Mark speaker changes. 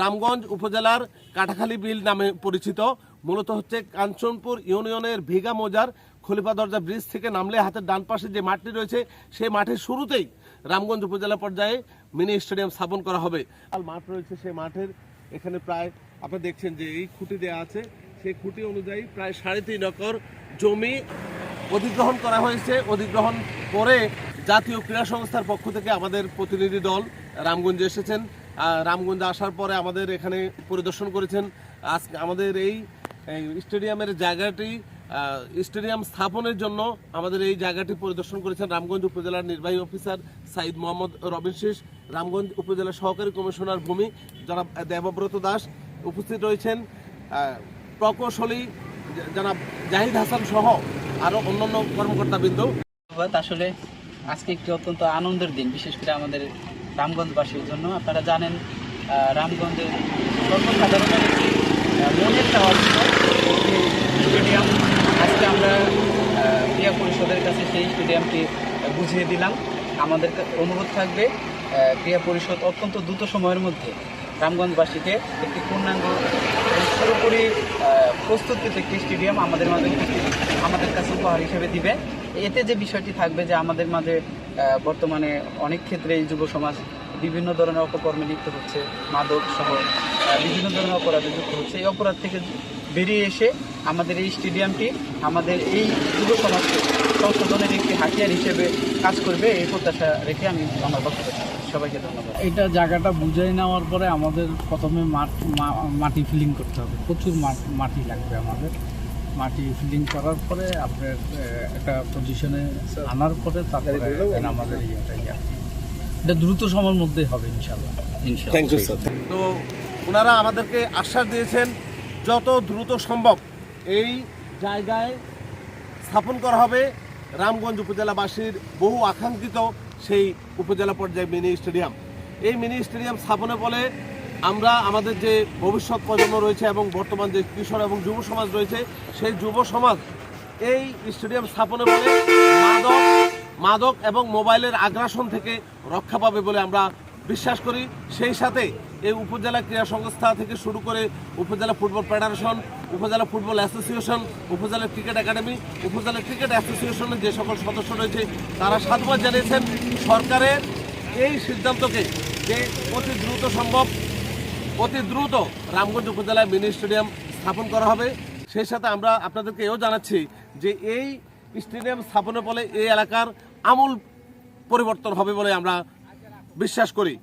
Speaker 1: রামগঞ্জ উপজেলার কাটাখালী বিল নামে পরিচিত। মূলত হচ্ছে কাঞ্চনপুর ইউনিয়নের ভিগা মৌজার খলিফা দরজা ব্রিজ থেকে নামলে হাতের ডান পাশে যে মাঠটি রয়েছে, সেই মাঠের শুরুতেই রামগঞ্জ উপজেলা পর্যায়ে মিনি স্টেডিয়াম স্থাপন করা হবে। আর মাঠ রয়েছে সেই মাঠের। এখানে প্রায় আপনি দেখছেন যে এই খুঁটি দেওয়া আছে। সেই খুঁটি অনুযায়ী প্রায় সাড়ে তিন একর জমি অধিগ্রহণ করা হয়েছে। অধিগ্রহণ করে জাতীয় ক্রীড়া সংস্থার পক্ষ থেকে আমাদের প্রতিনিধি দল রামগঞ্জে এসেছেন। রামগঞ্জে আসার পরে আমাদের এখানে পরিদর্শন করেছেন। আজকে আমাদের এই স্টেডিয়ামের জায়গাটি স্টেডিয়াম স্থাপনের জন্য আমাদের এই জায়গাটি পরিদর্শন করেছেন রামগঞ্জ উপজেলার নির্বাহী অফিসার সাইদ মোহাম্মদ রবিন শেষ। রামগঞ্জ উপজেলা সহকারী কমিশনার ভূমি যারা দেবব্রত দাস উপস্থিত রয়েছেন। প্রকৌশলী জনাব জাহিদ হাসান সহ আরও অন্যান্য কর্মকর্তাবৃন্দ।
Speaker 2: আসলে আজকে একটি অত্যন্ত আনন্দের দিন, বিশেষ করে আমাদের রামগঞ্জবাসীর জন্য। আপনারা জানেন রামগঞ্জের সর্বসাধারণের একটি স্টেডিয়াম। আজকে আমরা ক্রীড়া পরিষদের কাছে সেই স্টেডিয়ামটি বুঝিয়ে দিলাম। আমাদের অনুরোধ থাকবে ক্রীড়া পরিষদ অত্যন্ত দ্রুত সময়ের মধ্যে রামগঞ্জবাসীকে একটি পূর্ণাঙ্গ পুরোপুরি প্রস্তুতিতে একটি স্টেডিয়াম আমাদের মাঝে আমাদের কাছে উপহার হিসেবে দিবে। এতে যে বিষয়টি থাকবে যে আমাদের মাঝে বর্তমানে অনেক ক্ষেত্রে এই যুব সমাজ বিভিন্ন ধরনের অপকর্মে লিপ্ত হচ্ছে, মাদক সহ বিভিন্ন ধরনের অপরাধে যুক্ত হচ্ছে। এই অপরাধ থেকে বেরিয়ে এসে আমাদের এই স্টেডিয়ামটি, আমাদের এই যুব সমাজকে সংশোধনের একটি হাতিয়ার হিসেবে কাজ করবে, এই প্রত্যাশা রেখে আমি আমার বক্তব্য সবাইকে ধন্যবাদ।
Speaker 3: এটা জায়গাটা বুঝে নেওয়ার পরে আমাদের প্রথমে মাটি ফিলিং করতে হবে। প্রচুর মাটি লাগবে আমাদের। মাটি ফিলিং করার পরে আপনার একটা পজিশনে আনার পরে তারপরে then আমাদের ইয়েটা এটা দ্রুত সময়ের মধ্যেই হবে ইনশাল্লাহ
Speaker 1: থ্যাংক ইউ স্যার তো ওনারা আমাদেরকে আশ্বাস দিয়েছেন যত দ্রুত সম্ভব এই জায়গায় স্থাপন করা হবে। রামগঞ্জ উপজেলাবাসীর বহু আকাঙ্ক্ষিত সেই উপজেলা পর্যায়ে মিনি স্টেডিয়াম। এই মিনি স্টেডিয়াম স্থাপনের ফলে আমরা আমাদের যে ভবিষ্যৎ প্রজন্ম রয়েছে এবং বর্তমান যে কিশোর এবং যুব সমাজ রয়েছে, সেই যুব সমাজ এই স্টেডিয়াম স্থাপনের ফলে মাদক মাদক এবং মোবাইলের আগ্রাসন থেকে রক্ষা পাবে বলে আমরা বিশ্বাস করি। সেই সাথে এই উপজেলা ক্রীড়া সংস্থা থেকে শুরু করে উপজেলা ফুটবল ফেডারেশন, উপজেলা ফুটবল অ্যাসোসিয়েশন, উপজেলা ক্রিকেট একাডেমি, উপজেলা ক্রিকেট অ্যাসোসিয়েশনের যে সকল সদস্য রয়েছে, তারা সাধুবাদ জানিয়েছেন সরকারের এই সিদ্ধান্তকে যে অতি দ্রুত সম্ভব অতি দ্রুত রামগঞ্জ উপজেলায় মিনি স্টেডিয়াম স্থাপন করা হবে। সেই সাথে আমরা আপনাদেরকে এও জানাচ্ছি যে এই স্টেডিয়াম স্থাপনের ফলে এই এলাকার আমূল পরিবর্তন হবে বলে আমরা বিশ্বাস করি।